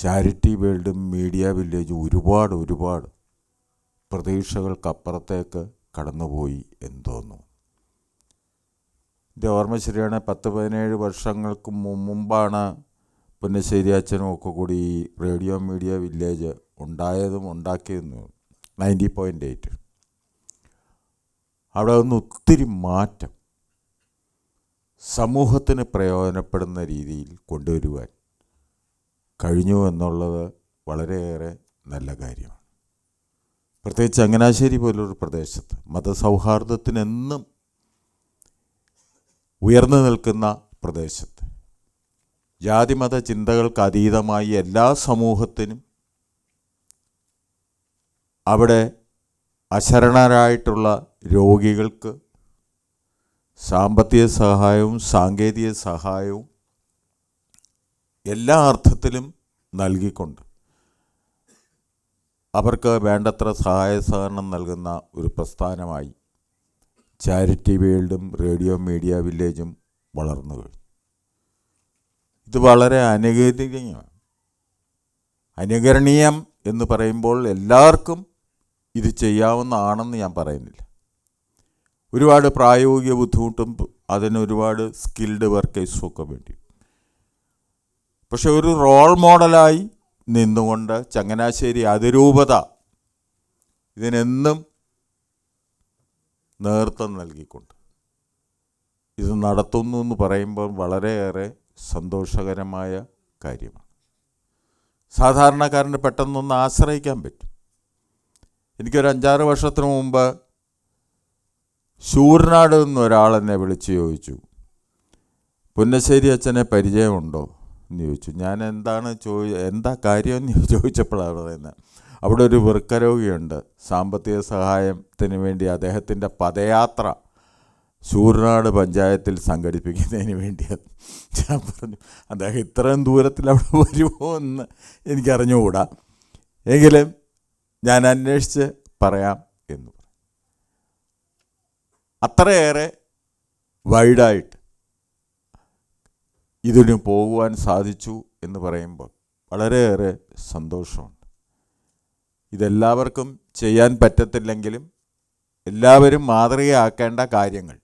Charity വേൾഡും media വില്ലേജും ഒരുപാട് ഒരുപാട് പ്രതീക്ഷകൾക്കപ്പുറത്തേക്ക് കടന്നുപോയി എന്ന് തോന്നുന്നു. എന്റെ ഓർമ്മ ശരിയാണ്. പത്ത് പതിനേഴ് വർഷങ്ങൾക്ക് മുമ്പാണ് പുന്നശ്ശേരി അച്ഛനും ഒക്കെ കൂടി ഈ റേഡിയോ മീഡിയ വില്ലേജ് ഉണ്ടായതും ഉണ്ടാക്കിയതും നയന്റി പോയിന്റ് എയ്റ്റ്. അവിടെ നിന്ന് ഒത്തിരി മാറ്റം സമൂഹത്തിന് പ്രയോജനപ്പെടുന്ന രീതിയിൽ കൊണ്ടുവരുവാൻ കഴിഞ്ഞു എന്നുള്ളത് വളരെയേറെ നല്ല കാര്യമാണ്. പ്രത്യേകിച്ച് ചങ്ങനാശ്ശേരി പോലൊരു പ്രദേശത്ത് മതസൗഹാർദ്ദത്തിനെന്നും ഉയർന്നു നിൽക്കുന്ന പ്രദേശത്ത് ജാതിമത ചിന്തകൾക്ക് അതീതമായി എല്ലാ സമൂഹത്തിനും അവിടെ അശരണരായിട്ടുള്ള രോഗികൾക്ക് സാമ്പത്തിക സഹായവും സാങ്കേതിക സഹായവും എല്ലാ അർത്ഥത്തിലും നൽകിക്കൊണ്ട് അവർക്ക് വേണ്ടത്ര സഹായ സഹകരണം നൽകുന്ന ഒരു പ്രസ്ഥാനമായി ചാരിറ്റി വേൾഡും റേഡിയോ മീഡിയ വില്ലേജും വളർന്നു കഴിഞ്ഞു. ഇത് വളരെ അനുകരണീയമാണ് അനുകരണീയം എന്ന് പറയുമ്പോൾ എല്ലാവർക്കും ഇത് ചെയ്യാവുന്നതാണെന്ന് ഞാൻ പറയുന്നില്ല. ഒരുപാട് പ്രായോഗിക ബുദ്ധിമുട്ടും അതിന് ഒരുപാട് സ്കിൽഡ് വർക്കേഴ്സും ഒക്കെ വേണ്ടി പക്ഷെ ഒരു റോൾ മോഡലായി നിന്നുകൊണ്ട് ചങ്ങനാശ്ശേരി അതിരൂപത ഇതിനെന്നും നേതൃത്വം നൽകിക്കൊണ്ട്. ഇത് നടത്തുന്നു എന്ന് പറയുമ്പോൾ വളരെയേറെ സന്തോഷകരമായ കാര്യമാണ്. സാധാരണക്കാരന് പെട്ടെന്നൊന്ന് ആശ്രയിക്കാൻ പറ്റും. എനിക്കൊരു അഞ്ചാറ് വർഷത്തിന് മുമ്പ് ശൂർനാട് നിന്ന് ഒരാളെന്നെ വിളിച്ച് ചോദിച്ചു പുന്നശ്ശേരി അച്ഛനെ പരിചയമുണ്ടോ? എന്ന് ചോദിച്ചു. ഞാൻ എന്താണ് ചോദി എന്താ കാര്യമെന്ന് ചോദിച്ചപ്പോഴാണ് പറയുന്നത്. അവിടെ ഒരു വൃക്കരോഗിയുണ്ട്. സാമ്പത്തിക സഹായത്തിന് വേണ്ടി അദ്ദേഹത്തിന്റെ പദയാത്ര ശൂർനാട് പഞ്ചായത്തിൽ സംഘടിപ്പിക്കുന്നതിന് വേണ്ടി ഞാൻ പറഞ്ഞു അദ്ദേഹം ഇത്രയും ദൂരത്തിൽ അവിടെ വരുമോ എന്ന് എനിക്കറിഞ്ഞുകൂടാ. എങ്കിലും ഞാൻ അന്വേഷിച്ച് പറയാം എന്ന് പറഞ്ഞു. അത്രയേറെ വൈഡായിട്ട് ഇതിന് പോകുവാൻ സാധിച്ചു എന്ന് പറയുമ്പോൾ വളരെയേറെ സന്തോഷമുണ്ട്. ഇതെല്ലാവർക്കും ചെയ്യാൻ പറ്റത്തില്ലെങ്കിലും എല്ലാവരും മാതൃകയാക്കേണ്ട കാര്യങ്ങൾ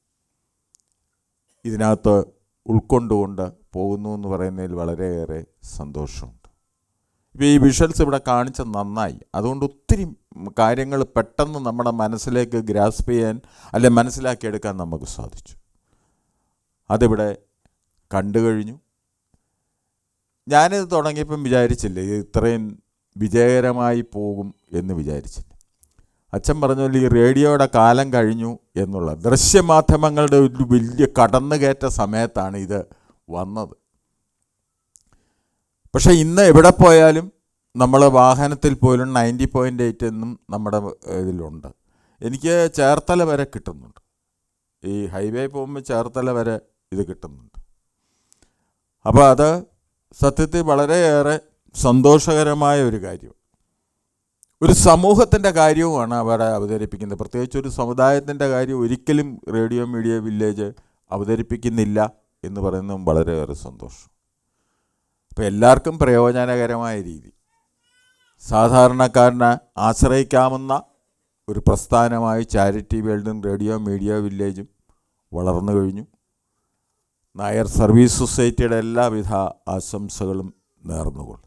ഇതിനകത്ത് ഉൾക്കൊണ്ടുകൊണ്ട് പോകുന്നു എന്ന് പറയുന്നതിൽ വളരെയേറെ സന്തോഷമുണ്ട്. ഇപ്പോൾ ഈ വിഷ്വൽസ് ഇവിടെ കാണിച്ച നന്നായി. അതുകൊണ്ട് ഒത്തിരി കാര്യങ്ങൾ പെട്ടെന്ന് നമ്മുടെ മനസ്സിലേക്ക് ഗ്രാസ്പ് ചെയ്യാൻ അല്ലെ മനസ്സിലാക്കിയെടുക്കാൻ നമുക്ക് സാധിച്ചു. അതിവിടെ കണ്ടു കഴിഞ്ഞു. ഞാനിത് തുടങ്ങിയപ്പം വിചാരിച്ചില്ല ഇത് ഇത്രയും വിജയകരമായി പോകും എന്ന് വിചാരിച്ചില്ല. അച്ഛൻ പറഞ്ഞ ഈ റേഡിയോയുടെ കാലം കഴിഞ്ഞു എന്നുള്ള ദൃശ്യമാധ്യമങ്ങളുടെ ഒരു വലിയ കടന്നുകയറ്റ സമയത്താണ് ഇത് വന്നത്. പക്ഷേ ഇന്ന് എവിടെ പോയാലും നമ്മൾ വാഹനത്തിൽ പോലും നയന്റി പോയിന്റ് എയ്റ്റ് എന്നും നമ്മുടെ ഇതിലുണ്ട്. എനിക്ക് ചേർത്തല വരെ കിട്ടുന്നുണ്ട്. ഈ ഹൈവേ പോകുമ്പോൾ ചേർത്തല വരെ ഇത് കിട്ടുന്നുണ്ട്. അപ്പോൾ അത് സത്യത്തിൽ വളരെയേറെ സന്തോഷകരമായ ഒരു കാര്യം. ഒരു സമൂഹത്തിന്റെ കാര്യവുമാണ് അവിടെ അവതരിപ്പിക്കുന്നത്. പ്രത്യേകിച്ച് ഒരു സമുദായത്തിന്റെ കാര്യം ഒരിക്കലും റേഡിയോ മീഡിയ വില്ലേജ് അവതരിപ്പിക്കുന്നില്ല എന്ന് പറയുന്നതും വളരെയേറെ സന്തോഷം. അപ്പോൾ എല്ലാവർക്കും പ്രയോജനകരമായ രീതി. സാധാരണക്കാരനെ ആശ്രയിക്കാവുന്ന ഒരു പ്രസ്ഥാനമായി ചാരിറ്റി വേൾഡും റേഡിയോ മീഡിയ വില്ലേജും വളർന്നു കഴിഞ്ഞു. നായർ സർവീസ് സൊസൈറ്റിയുടെ എല്ലാവിധ ആശംസകളും നേർന്നുകൊള്ളും